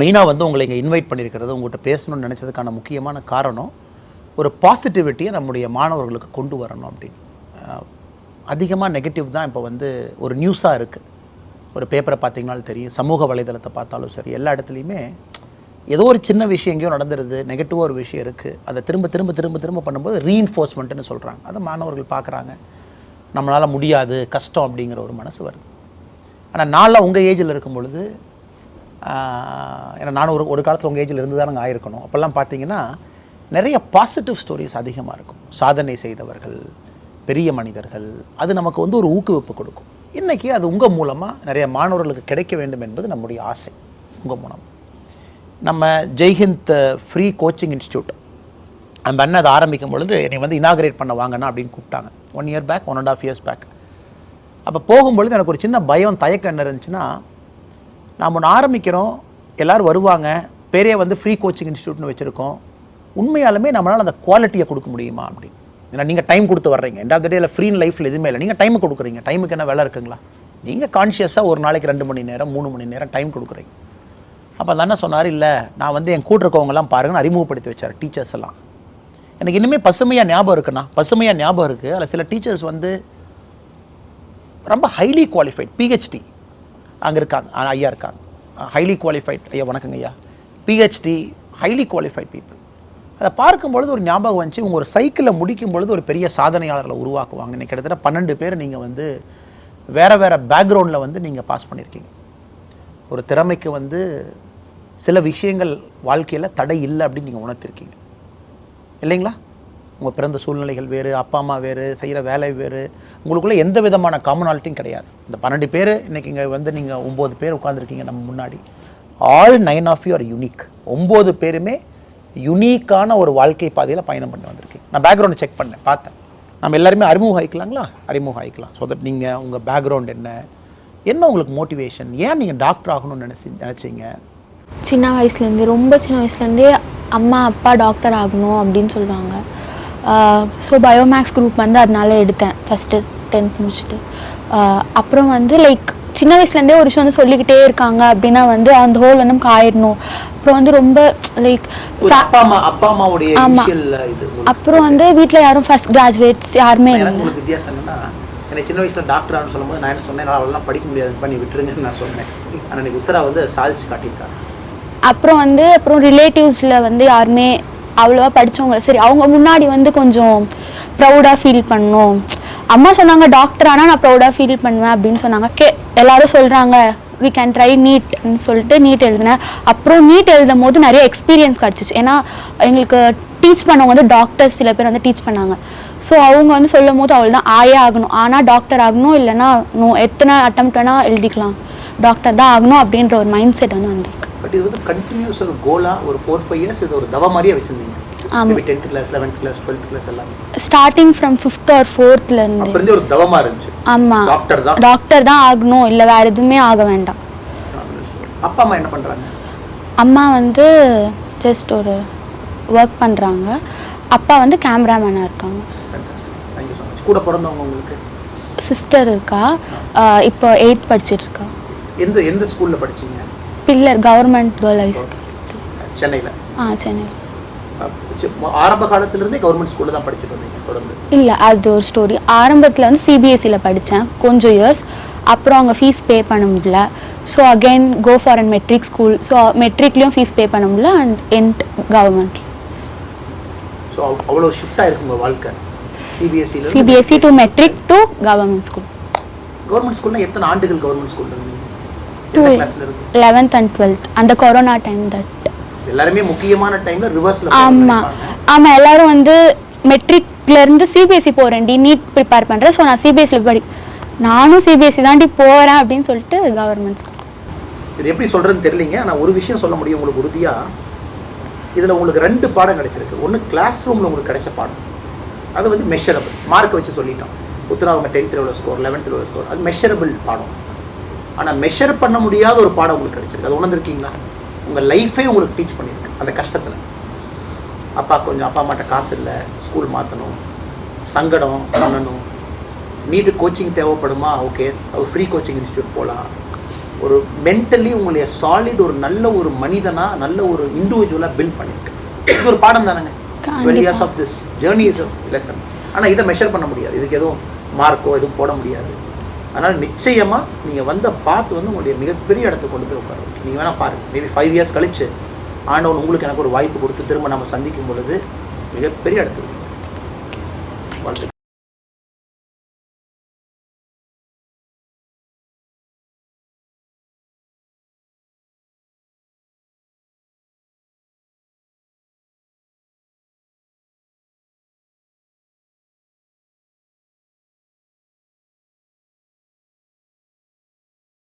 மெயினாக வந்து உங்களை இங்கே இன்வைட் பண்ணியிருக்கிறது உங்கள்கிட்ட பேசணும்னு நினச்சதுக்கான முக்கியமான காரணம் ஒரு பாசிட்டிவிட்டியை நம்முடைய மாணவர்களுக்கு கொண்டு வரணும் அப்படின்னு. அதிகமாக நெகட்டிவ் தான் இப்போ வந்து ஒரு நியூஸாக இருக்குது ஒரு பேப்பரை பார்த்தீங்கனாலும் தெரியும் சமூக வலைதளத்தை பார்த்தாலும் சரி எல்லா இடத்துலையுமே ஏதோ ஒரு சின்ன விஷயம் எங்கேயோ நடந்துருது நெகட்டிவாக ஒரு விஷயம் இருக்குது அதை திரும்ப திரும்ப திரும்ப திரும்ப பண்ணும்போது ரீஇன்ஃபோர்ஸ்மெண்ட்டுன்னு சொல்கிறாங்க அதை மாணவர்கள் பார்க்குறாங்க. நம்மளால் முடியாது கஷ்டம் அப்படிங்கிற ஒரு மனசு வருது. ஆனால் நாளில் உங்கள் ஏஜில் இருக்கும் பொழுது ஏன்னா நானும் ஒரு ஒரு காலத்தில் உங்கள் ஏஜில் இருந்து தானங்க ஆயிருக்கணும். அப்போல்லாம் பார்த்தீங்கன்னா நிறைய பாசிட்டிவ் ஸ்டோரிஸ் அதிகமாக இருக்கும். சாதனை செய்தவர்கள் பெரிய மனிதர்கள் அது நமக்கு வந்து ஒரு ஊக்குவிப்பு கொடுக்கும். இன்றைக்கி அது உங்கள் மூலமாக நிறைய மாணவர்களுக்கு கிடைக்க வேண்டும் என்பது நம்முடைய ஆசை உங்கள் மூலம். நம்ம ஜெய்ஹிந்த் ஃப்ரீ கோச்சிங் இன்ஸ்டியூட் அந்த அண்ணன் அதை ஆரம்பிக்கும் பொழுது என்னை வந்து இனாகிரேட் பண்ண வாங்கண்ணா அப்படின்னு கூப்பிட்டாங்க. One year back one and half years back அப்போ போகும்பொழுது எனக்கு ஒரு சின்ன பயம் தயக்கம் என்ன இருந்துச்சுன்னா நாம் ஒன்று ஆரம்பிக்கிறோம் எல்லோரும் வருவாங்க பேரே வந்து ஃப்ரீ கோச்சிங் இன்ஸ்டியூட்னு வச்சுருக்கோம். உண்மையாலுமே நம்மளால் அந்த குவாலிட்டியை கொடுக்க முடியுமா அப்படின்னு ஏன்னா நீங்கள் டைம் கொடுத்து வர்றீங்க. எண்ட் ஆஃப் த டேல ஃப்ரீ லைஃப்பில் எதுவுமே இல்லை. நீங்கள் டைம் கொடுக்குறீங்க. டைமுக்கு என்ன வேலை இருக்குங்களா? நீங்கள் கான்ஷியஸாக ஒரு நாளைக்கு ரெண்டு மணி நேரம் மூணு மணி நேரம் டைம் கொடுக்குறீங்க. அப்போ அந்த அண்ணன் சொன்னார் இல்லை நான் வந்து என் கூட இருக்கவங்கலாம் பாருங்கன்னு அறிமுகப்படுத்தி வச்சார் டீச்சர்ஸ் எல்லாம். எனக்கு இன்னுமே பசுமையாக ஞாபகம் இருக்குண்ணா. பசுமையாக ஞாபகம் இருக்குது அதில் சில டீச்சர்ஸ் வந்து ரொம்ப ஹைலி குவாலிஃபைட் பிஹெச்டி அங்கே இருக்காங்க. ஐயா இருக்காங்க. ஹைலி குவாலிஃபைட் ஐயா வணக்கங்க ஐயா. பிஹெச்டி ஹைலி குவாலிஃபைட் பீப்புள் அதை பார்க்கும்பொழுது ஒரு ஞாபகம் வந்துச்சு. இவங்க ஒரு சைக்கிளில் முடிக்கும் பொழுது ஒரு பெரிய சாதனையாளர்களை உருவாக்குவாங்க. இன்றைக்கி கிட்டத்தட்ட பன்னெண்டு பேர் நீங்கள் வந்து வேறு வேறு பேக்ரவுண்டில் வந்து நீங்கள் பாஸ் பண்ணியிருக்கீங்க ஒரு திறமைக்கு வந்து சில விஷயங்கள் வாழ்க்கையில் தடை இல்லை அப்படின்னு நீங்கள் உணர்த்திருக்கீங்க. இல்லைங்களா? உங்கள் பிறந்த சூழ்நிலைகள் வேறு அப்பா அம்மா வேறு செய்கிற வேலை வேறு. உங்களுக்குள்ளே எந்த விதமான காமனாலிட்டியும் கிடையாது. இந்த பன்னெண்டு பேர் இன்றைக்கி இங்கே வந்து நீங்கள் ஒம்பது பேர் உட்காந்துருக்கீங்க நம்ம முன்னாடி. All nine of you are unique ஒம்பது பேருமே யுனிக்கான ஒரு வாழ்க்கை பாதையில் பயணம் பண்ணி வந்திருக்கீங்க. நான் பேக்ரவுண்ட் செக் பண்ணேன் பார்த்தேன். நம்ம எல்லாருமே அறிமுகம் ஆகிக்கலாங்களா அறிமுகம் ஆகிக்கலாம் ஸோ தட் நீங்கள் உங்கள் பேக்ரவுண்ட் என்ன? என்ன உங்களுக்கு மோட்டிவேஷன் ஏன் நீங்கள் டாக்டர் ஆகணும்னு நினச்சி நினச்சிங்க? சின்ன வயசுலேருந்து ரொம்ப சின்ன வயசுலேருந்தே அம்மா அப்பா டாக்டர் ஆகணும் அப்படின்னு சொல்லுவாங்க. ஸோ பயோமேக்ஸ் குரூப் வந்து அதனால எடுத்தேன் ஃபஸ்ட்டு டென்த் முடிச்சுட்டு. அப்புறம் வந்து லைக் சின்ன வயசுலேருந்தே ஒரு விஷயம் வந்து சொல்லிக்கிட்டே இருக்காங்க அப்படின்னா வந்து அந்த ஹோல் வந்து நமக்கு ஆயிடணும் அப்புறம் வந்து ரொம்ப லைக் ஒரு அப்பா அம்மா அப்பா அம்மாவுடைய ஆமா. அப்புறம் வந்து வீட்டில் யாரும் ஃபஸ்ட் கிராஜுவேட்ஸ் யாருமே எனக்கு இல்லை வித்தியாசம் எனக்கு சின்ன வயசுல டாக்டர் ஆகணும்னு சொல்லும்போது நான் என்ன சொன்னேன் அவளெல்லாம் படிக்க முடியாது பண்ணி விட்டுருங்கன்னு நான் சொன்னேன். ஆனால் இன்னைக்கு உத்தரா வந்து சாதிச்சு காட்டியிருக்காங்க. அப்புறம் வந்து அப்புறம் ரிலேட்டிவ்ஸில் வந்து யாருமே அவ்வளோவா படிச்சவங்க. சரி அவங்க முன்னாடி வந்து கொஞ்சம் ப்ரௌடாக ஃபீல் பண்ணணும். அம்மா சொன்னாங்க டாக்டர் ஆனால் நான் ப்ரௌடாக ஃபீல் பண்ணுவேன் அப்படின்னு சொன்னாங்க. கே எல்லாரும் சொல்கிறாங்க வி கேன் ட்ரை நீட்னு சொல்லிட்டு நீட் எழுதினேன் அப்புறம் நீட் எழுதும் போது நிறைய எக்ஸ்பீரியன்ஸ் கிடச்சிச்சு. ஏன்னா எங்களுக்கு டீச் பண்ணவங்க வந்து டாக்டர்ஸ் சில பேர் வந்து டீச் பண்ணாங்க. ஸோ அவங்க வந்து சொல்லும் போது அவள் தான் ஆயே ஆகணும். ஆனால் டாக்டர் ஆகணும் இல்லைன்னா நோ எத்தனை அட்டம் வேணால் எழுதிக்கலாம். டாக்டர் தான் ஆகணும் அப்படின்ற ஒரு மைண்ட் செட் வந்து வந்திருக்கு. பட் இது வந்து கண்டினியூஸ் ஒரு கோலா ஒரு ஃபோர் ஃபைவ் இயர்ஸ் இது ஒரு தவ மாதிரியே வச்சிருந்தீங்க. ஆமா. Tenth class eleventh class twelfth class எல்லாமே. ஸ்டார்டிங் ஃப்ரம் ஃபிஃப்த் ஆர் அப்ப இருந்தே ஒரு தவமா இருந்துச்சு. ஆமாம் டாக்டர் தான். டாக்டர் தான் ஆகணும் இல்லை வேறு எதுவுமே ஆக வேண்டாம். அப்பா அம்மா என்ன பண்றாங்க? அம்மா வந்து ஜஸ்ட் ஒரு ஒர்க் பண்ணுறாங்க அப்பா வந்து கேமராமேனாக இருக்காங்க. கூட பிறந்தவங்க உங்களுக்கு? சிஸ்டர் இருக்கா. இப்போ எயித் படிச்சிட்டு இருக்கா. எந்த எந்த ஸ்கூல்ல படிச்சீங்க? பில்லர் கவர்மெண்ட் கேர்ள் ஹைஸ் சென்னையில? ஆ சென்னை அஹ் சி- ஆரம்ப காலத்துல இருந்தே கவர்மெண்ட் ஸ்கூல்ல தான் படிச்சுட்டு வந்தீங்க தொடர்ந்து? இல்லை அது ஒரு ஸ்டோரி ஆரம்பத்தில் வந்து சிபிஎஸ்சியில் படித்தேன் கொஞ்சம் இயர்ஸ் அப்புறம் அங்கே ஃபீஸ் பே பண்ண முடியல. So again go for and matric school so மெட்ரிக்லேயும் fees pay பண்ண முடியல அண்ட் என்ட் கவர்மெண்ட் ஸோ அவ்வளோ ஷிஃப்ட் ஆயிருக்கு உங்க வாழ்க்கை சிபிஎஸ்சியில் CBSE to matric to government school government ஸ்கூல்ல எத்தனை ஆண்டுகள் கவர்மெண்ட் இருந்தீங்க? இருந்து லெவன்த் அண்ட் டுவெல்த் அந்த கொரோனா டைம் தட் எல்லாருமே முக்கியமான டைம்ல ரிவர்ஸ்ல ஆமாம் ஆமாம் எல்லாரும் வந்து மெட்ரிக்லேருந்து சிபிஎஸ்சி போகிறேன்டி நீட் ப்ரிப்பேர் பண்ணுறேன் ஸோ நான் சிபிஎஸ்சியில் படி நானும் சிபிஎஸ்சி தாண்டி போகிறேன் அப்படின்னு சொல்லிட்டு கவர்மெண்ட் ஸ்கூல் இது எப்படி சொல்றதுன்னு தெரியலீங்க. ஆனா ஒரு விஷயம் சொல்ல முடியும் உங்களுக்கு உறுதியா? இதுல உங்களுக்கு ரெண்டு பாடம் கிடைச்சிருக்கு. ஒன்று கிளாஸ் ரூம்ல உங்களுக்கு கிடைச்ச பாடம். அது வந்து மெஷரபிள் மார்க்கை வச்சு சொல்லிட்டோம். உத்தரா அவங்க டென்த்தில் எவ்வளோ ஸ்கோர் லெவன்த்தில் எவ்வளோ ஸ்கோர் அது மெஷரபிள் பாடம். ஆனால் மெஷர் பண்ண முடியாத ஒரு பாடம் உங்களுக்கு கிடைச்சிருக்கு. அது உணர்ந்துருக்கீங்களா? உங்கள் லைஃபே உங்களுக்கு டீச் பண்ணியிருக்கு. அந்த கஷ்டத்தில். அப்பா கொஞ்சம் அப்பா அம்மாட்ட காசு இல்லை ஸ்கூல் மாற்றணும் சங்கடம் பண்ணணும். நீட்டு கோச்சிங் தேவைப்படுமா? ஓகே ஃப்ரீ கோச்சிங் இன்ஸ்டியூட் போகலாம் ஒரு மென்டலி உங்களுடைய சாலிட் ஒரு நல்ல ஒரு மனிதனா நல்ல ஒரு இண்டிவிஜுவலாக பில்ட் பண்ணிருக்கு இது ஒரு பாடம் தானேங்க. Twelve years of this journey is lesson ஆனால் இதை மெஷர் பண்ண முடியாது. இதுக்கு எதுவும் மார்க்கோ எதுவும் போட முடியாது. அதனால் நிச்சயமாக நீங்கள் வந்த பார்த்து வந்து உங்களுடைய மிகப்பெரிய இடத்த கொண்டு போய் உட்கார நீங்கள் வேணால் பாருங்கள் மேபி ஃபைவ் இயர்ஸ் கழிச்சு ஆண்டவன் உங்களுக்கு எனக்கு ஒரு வாய்ப்பு கொடுத்து திரும்ப நம்ம சந்திக்கும் பொழுது மிகப்பெரிய இடத்துக்கு. வாழ்த்து